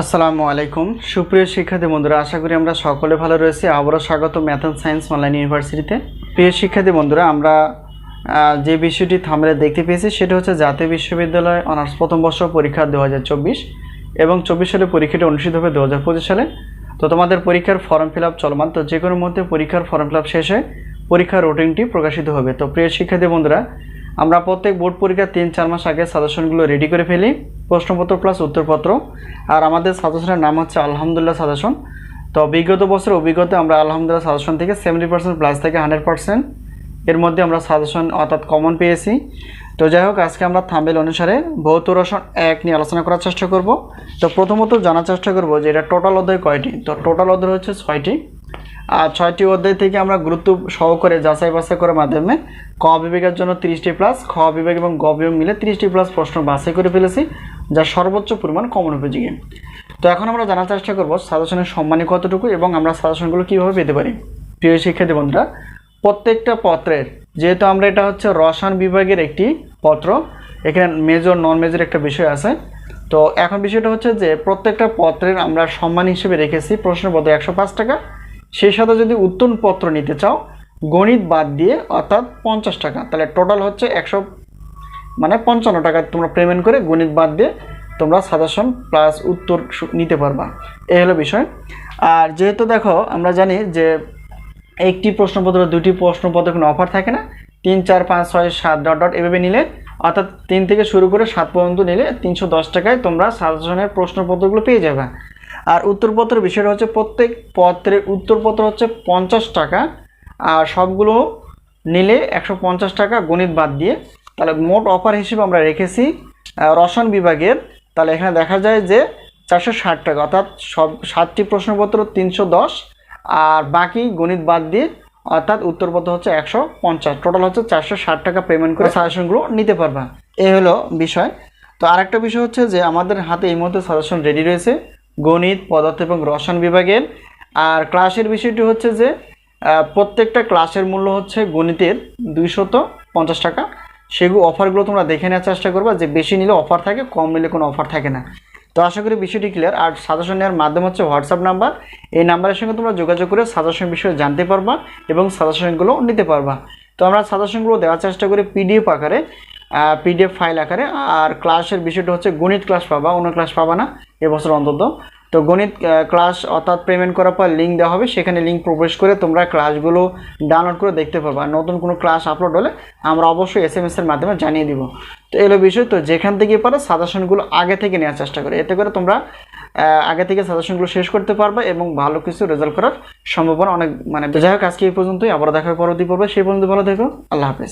আসসালামু আলাইকুম। সুপ্রিয় শিক্ষার্থী বন্ধুরা, আশা করি আমরা সকলে ভালো রয়েছি। আবারও স্বাগত ম্যাথ অ্যান্ড সায়েন্স অনলাইন ইউনিভার্সিটিতে। প্রিয় শিক্ষার্থী বন্ধুরা, আমরা যে বিষয়টি থামলে দেখতে পেয়েছি, সেটা হচ্ছে জাতীয় বিশ্ববিদ্যালয় অনার্স প্রথম বর্ষ পরীক্ষা দু হাজার চব্বিশ এবং চব্বিশ সালে পরীক্ষাটি অনুষ্ঠিত হবে দু হাজার পঁচিশ সালে। তো তোমাদের পরীক্ষার ফর্ম ফিল আপ চলমান। তো যে কোনো মধ্যে পরীক্ষার ফর্ম ফিল আপ শেষে পরীক্ষার রুটিনটি প্রকাশিত হবে। তো প্রিয় শিক্ষার্থী বন্ধুরা আমরা প্রত্যেক বোর্ড পরীক্ষার তিন, চার মাস আগে সাজেশনগুলো রেডি করে ফেলি। প্রশ্নপত্র প্লাস উত্তরপত্র। আর আমাদের সাজেশনের নাম হচ্ছে আলহামদুলিল্লাহ সাজেশন। তো বিগত বছরের অভিজ্ঞতা আমরা আলহামদুলিল্লাহ সাজেশন থেকে সেভেন্টি পার্সেন্ট প্লাস থেকে হান্ড্রেড পার্সেন্ট এর মধ্যে আমরা সাজেশন অর্থাৎ কমন পেয়েছি। তো যাই হোক, আজকে আমরা থাম্বেল অনুসারে ভৌত রসন এক নিয়ে আলোচনা করার চেষ্টা করব। তো প্রথমত জানার চেষ্টা করব যে এটা টোটাল অধ্যায় কয়টি? তো টোটাল অধ্যায় হচ্ছে ছয়টি। ছয়টি অধ্যায় থেকে আমরা গুরুত্ব সহকারে যাচাই বাছাই করার মাধ্যমে ক বিভাগের জন্য তিরিশটি প্লাস খ বিভাগ এবং গ বিভাগ মিলে তিরিশটি প্লাস প্রশ্ন বাছাই করে ফেলেছি, যা সর্বোচ্চ পরিমাণ কমন উপযোগী। তো এখন আমরা জানার চেষ্টা করব সাজেশনের সম্মানী কতটুকু এবং আমরা সাজেশনগুলো কীভাবে পেতে পারি। প্রিয় শিক্ষার্থী বন্ধুরা, প্রত্যেকটা পত্রের, যেহেতু আমরা এটা হচ্ছে রসায়ন বিভাগের একটি পত্র, এখানে মেজর নন মেজর একটা বিষয় আছে, তো এখন বিষয়টা হচ্ছে যে প্রত্যেকটা পত্রের আমরা সম্মান হিসেবে রেখেছি প্রশ্নের প্রশ্নপত্র একশো টাকা সেই সাথে যদি উত্তর পত্র নিতে চাও, গণিত বাদ দিয়ে অর্থাৎ পঞ্চাশ টাকা, তাহলে টোটাল হচ্ছে একশো মানে পঞ্চান্ন টাকা তোমরা পেমেন্ট করে গণিত বাদ দিয়ে তোমরা সাজেশন প্লাস উত্তর নিতে পারবা। এই হলো বিষয়। আর যেহেতু দেখো, আমরা জানি যে একটি প্রশ্নপত্র, দুটি প্রশ্নপত্র কোনো অফার থাকে না। তিন, চার, পাঁচ, ছয়, সাত ডট ডট এভাবে নিলে, অর্থাৎ তিন থেকে শুরু করে সাত পর্যন্ত নিলে তিনশো দশ টাকায় তোমরা সাজেশনের প্রশ্নপত্রগুলো পেয়ে যাবে। আর উত্তরপত্রের বিষয়টা হচ্ছে প্রত্যেক পত্রের উত্তরপত্র হচ্ছে পঞ্চাশ টাকা। আর সবগুলো নিলে একশো পঞ্চাশ টাকা গণিত বাদ দিয়ে। তাহলে মোট অফার হিসেবে আমরা রেখেছি রসায়ন বিভাগের। তাহলে এখানে দেখা যায় যে চারশো ষাট টাকা, অর্থাৎ সব সাতটি প্রশ্নপত্র তিনশো দশ। আর বাকি গণিত বাদ দিয়ে, অর্থাৎ উত্তরপত্র হচ্ছে একশো পঞ্চাশ। টোটাল হচ্ছে চারশো ষাট টাকা পেমেন্ট করে সাজেশনগুলো নিতে পারবা। এই হলো বিষয়। তো আরেকটা বিষয় হচ্ছে যে আমাদের হাতে এই মুহূর্তে সাজেশন রেডি রয়েছে। গণিত, পদার্থ এবং রসায়ন বিভাগের। আর ক্লাসের বিষয়টি হচ্ছে যে প্রত্যেকটা ক্লাসের মূল্য হচ্ছে গণিতের দুইশত পঞ্চাশ টাকা। সেগুলো অফারগুলো তোমরা দেখে নেওয়ার চেষ্টা করবা যে বেশি নিলে অফার থাকে, কম নিলে কোনো অফার থাকে না। তো আশা করি বিষয়টি ক্লিয়ার আর সাজেশন নেওয়ার মাধ্যম হচ্ছে হোয়াটসঅ্যাপ নাম্বার এই নাম্বারের সঙ্গে তোমরা যোগাযোগ করে সাজেশন বিষয়ে জানতে পারবা এবং সাজেশনগুলো নিতে পারবা। তো আমরা সাজেশনগুলো দেওয়ার চেষ্টা করি পিডিএফ আকারে পিডিএফ ফাইল আকারে। আর ক্লাসের বিষয়টা হচ্ছে গণিত ক্লাস পাবা, অন্য ক্লাস পাবা না। এবছর অন্তত। তো গণিত ক্লাস অর্থাৎ পেমেন্ট করার পর লিঙ্ক দেওয়া হবে, সেখানে লিঙ্ক প্রবেশ করে তোমরা ক্লাসগুলো ডাউনলোড করে দেখতে পারবা। আর নতুন কোনো ক্লাস আপলোড হলে আমরা অবশ্যই এস এম এসের মাধ্যমে জানিয়ে দিব। তো এলো বিষয়, তো যেখান থেকে পারো সাজেশনগুলো আগে থেকে নেওয়ার চেষ্টা করে। এতে করে তোমরা আগে থেকে সাজেশনগুলো শেষ করতে পারবে এবং ভালো কিছু রেজাল্ট করার সম্ভাবনা অনেক মানে যাই হোক, আজকে এই পর্যন্তই। আবার দেখা পরবর্তী পর্বে। সেই পর্যন্ত ভালো থেকো। আল্লাহ হাফেজ।